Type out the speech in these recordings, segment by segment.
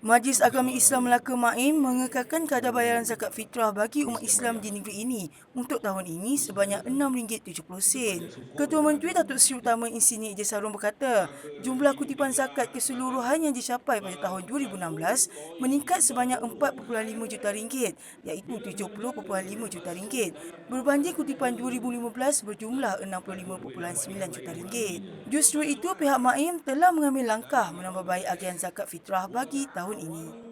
Majlis Agama Islam Melaka Maim mengekalkan kadar bayaran zakat fitrah bagi umat Islam di negeri ini untuk tahun ini sebanyak RM6.70. Ketua Menteri Datuk Seri Utama Insinyur Ijaz Sarun berkata, jumlah kutipan zakat keseluruhan yang dicapai pada tahun 2016 meningkat sebanyak 4.5 juta ringgit iaitu 70.5 juta ringgit berbanding kutipan 2015 berjumlah 65.9 juta ringgit. Justru itu pihak Maim telah mengambil langkah menambah baik agian zakat fitrah bagi tahun ini.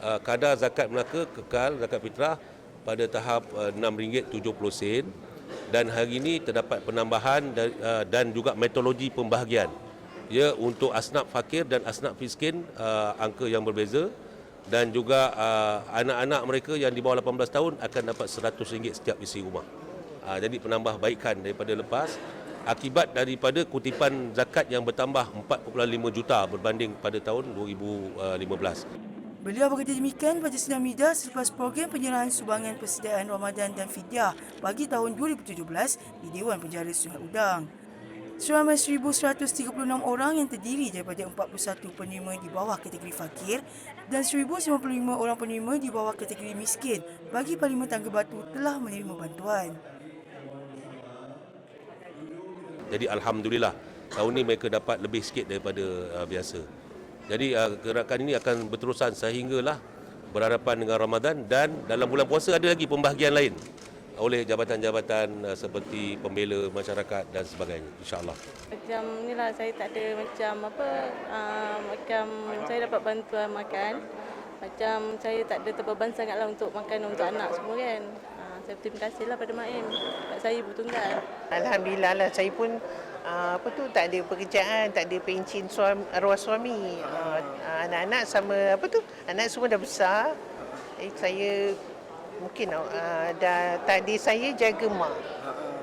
uh, kadar zakat Melaka kekal zakat fitrah pada tahap uh, RM6.70 dan hari ini terdapat penambahan dan, uh, juga metodologi pembahagian ya untuk asnaf fakir dan asnaf miskin uh, angka yang berbeza dan juga anak-anak mereka yang di bawah 18 tahun akan dapat RM100 setiap isi rumah. Uh, jadi penambahbaikan daripada lepas akibat daripada kutipan zakat yang bertambah 4.5 juta berbanding pada tahun 2015. Beliau berkata demikian pada sidang media selepas program penyerahan sumbangan persediaan Ramadan dan Fidyah bagi tahun 2017 di Dewan Penjara Sungai Udang. Seramai 1,136 orang yang terdiri daripada 41 penerima di bawah kategori fakir dan 1,055 orang penerima di bawah kategori miskin bagi Parlimen Tangga Batu telah menerima bantuan. Jadi alhamdulillah tahun ini mereka dapat lebih sikit daripada uh, biasa. Jadi uh, gerakan ini akan berterusan sehinggalah berhadapan dengan Ramadan dan dalam bulan puasa ada lagi pembahagian lain oleh jabatan-jabatan uh, seperti pembela masyarakat dan sebagainya insyaallah. Macam ni lah saya tak ada macam apa uh, macam saya dapat bantuan makan. Macam saya tak ada terbeban sangat lah untuk makan untuk anak semua kan. Saya berterima kasih lah pada Mak Im. Sebab saya ibu tunggal. Alhamdulillah lah saya pun uh, apa tu tak ada pekerjaan, tak ada pencin suami, arwah suami. Uh, anak-anak sama apa tu? Anak semua dah besar. Eh, saya mungkin uh, dah tadi saya jaga mak.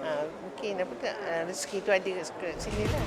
Uh, mungkin apa tu uh, rezeki tu ada kat sini lah.